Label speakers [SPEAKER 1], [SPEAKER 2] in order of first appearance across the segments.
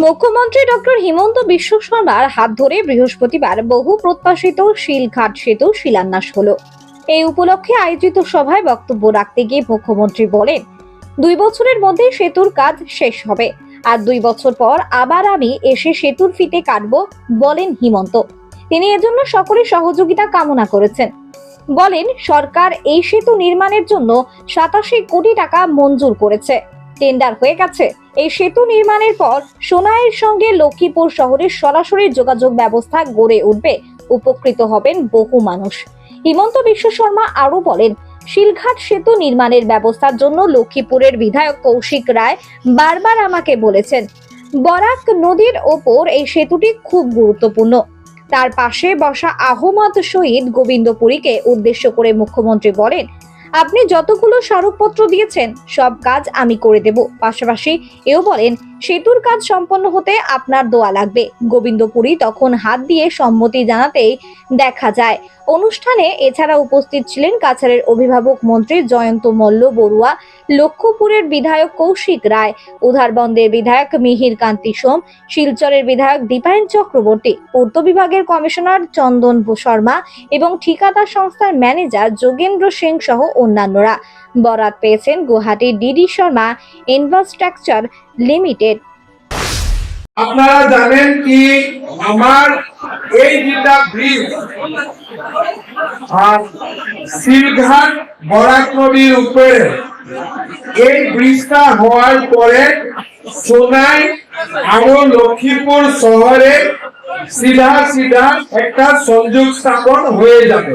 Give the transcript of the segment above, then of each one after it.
[SPEAKER 1] মুখ্যমন্ত্রী ডক্টর হিমন্ত বিশ্ব শর্মার হাত ধরে বৃহস্পতিবার বহু প্রত্যাশিত শিলঘাট সেতু শিলান্যাস হলো। এই উপলক্ষে আয়োজিত সভায় বক্তব্য রাখতে গিয়ে মুখ্যমন্ত্রী বলেন, দুই বছরের মধ্যে সেতুর কাজ শেষ হবে। আর দুই বছর পর আবার আমি এসে সেতুর ফিতে কাটবো, বলেন হিমন্ত। তিনি এজন্য সকলের সহযোগিতা কামনা করেছেন। বলেন, সরকার এই সেতু নির্মাণের জন্য সাতাশি কোটি টাকা মঞ্জুর করেছে। টেন্ডার হয়ে গেছে। এই সেতু নির্মাণের পর সোনাইয়ের সঙ্গে লক্ষ্মীপুর শহরের সরাসরি যোগাযোগ ব্যবস্থা গড়ে উঠবে, উপকৃত হবেন বহু মানুষ। হিমন্ত বিশ্ব শর্মা আরও বলেন, শিলঘাট সেতু নির্মাণের ব্যবস্থার জন্য লক্ষ্মীপুরের বিধায়ক কৌশিক রায় বারবার আমাকে বলেছেন, বরাক নদীর ওপর এই সেতুটি খুব গুরুত্বপূর্ণ। তার পাশে বসা আহমদ শহীদ গোবিন্দপুরীকে উদ্দেশ্য করে মুখ্যমন্ত্রী বলেন আপনি যতগুলো স্মারকপত্র দিয়েছেন, সব কাজ আমি করে দেব। পাশাপাশি এও বলেন, সেতুর কাজ সম্পন্ন হতে আপনার দোয়া লাগবে। গোবিন্দপুরী তখন হাত দিয়ে সম্মতি জানাতেই দেখা যায়। অনুষ্ঠানে এছাড়া উপস্থিত ছিলেন কাছাড়ের অভিভাবক মন্ত্রী জয়ন্ত মল্ল বড়ুয়া লক্ষ্যপুরের বিধায়ক কৌশিক রায়, উধারবন্দের বিধায়ক মিহির কান্তি সোম, শিলচরের বিধায়ক দীপায়ন চক্রবর্তী, পূর্ত বিভাগের কমিশনার চন্দন শর্মা এবং ঠিকাদার সংস্থার ম্যানেজার যোগেন্দ্র সিং সহ অন্যান্যরা। বরাত পেয়েছেন গুয়াহাটির ডিডি শর্মা ইনফ্রাস্ট্রাকচার লিমিটেড।
[SPEAKER 2] আপনারা জানেন কি আমার এই যেটা ব্রিজ, আর শিলঘাট বরাক নদীর উপরে, এই ব্রিজটা হওয়ার পরে সোনাই আরও লক্ষ্মীপুর শহরে সিধা সিধা একটা সংযোগ স্থাপন হয়ে যাবে।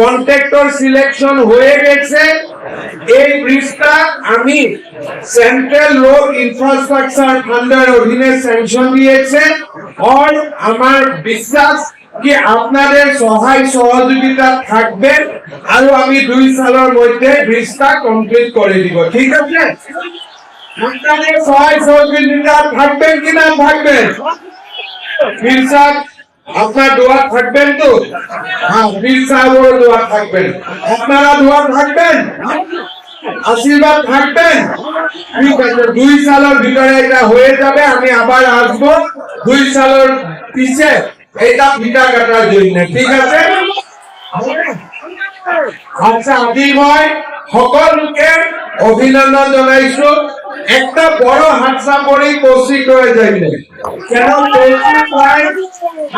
[SPEAKER 2] কন্ট্রাক্টর সিলেকশন হয়ে গেছে। এই ব্রিজটা আমি সেন্ট্রাল রোড ইনফ্রাস্ট্রাকচার ফান্ডের অধীনে স্যাংশন দিয়েছে। আর আমার বিশ্বাস কি আপনাদের সহায় সহযোগিতা থাকবে আর আমি দুই সালের মধ্যে ব্রিজটা কমপ্লিট করে দিব, ঠিক আছে? আপনাদের সহায় সহযোগিতা থাকবেন কি না থাকবেন সাহেব আপনার দোয়া থাকবেন তো? হ্যাঁ। পীর সাহেবের দোয়া থাকবেন। আপনারা দোয়া থাকবেন? আশীর্বাদ থাকবেন? ঠিক আছে দুই সালের ভিতরে এটা হয়ে যাবে আমি আবার আসব। দুই সালের পিছে এটা পিঠা কাটার জন্য ঠিক আছে? আচ্ছা আজি মই সকলোকে অভিনন্দন জনাইছো। একটা বড় হাতসা করে কৌশিক হয়ে যাইলে। কেন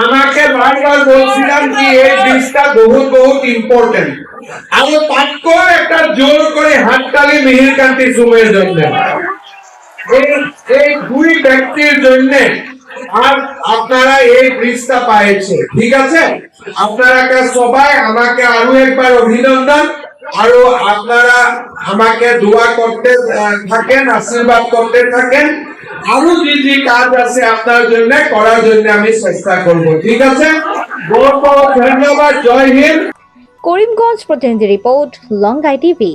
[SPEAKER 2] আমাকে বারবার বলছিলাম কি এই ব্রিজটা বহুত বহুত ইম্পর্টেন্ট আর তাকেও একটা জোর করে হাততালি মিহিরকান্তি সুমের জন্য। এই দুই ব্যক্তির জন্য আর আপনারা এই ব্রিজটা পাইছে। ঠিক আছে? আপনারা সবাই আমাকে আরও একবার অভিনন্দন। আরও আপনারা আমাকে দোয়া করতে থাকেন, আশীর্বাদ করতে থাকেন। আরও যে যে কাজ আছে আপনার জন্য, করার জন্য আমি চেষ্টা করব, ঠিক আছে? ধন্যবাদ, জয় হিন্দ।
[SPEAKER 1] করিমগঞ্জ প্রতিনিধি রিপোর্ট লঙ্গাই টিভি।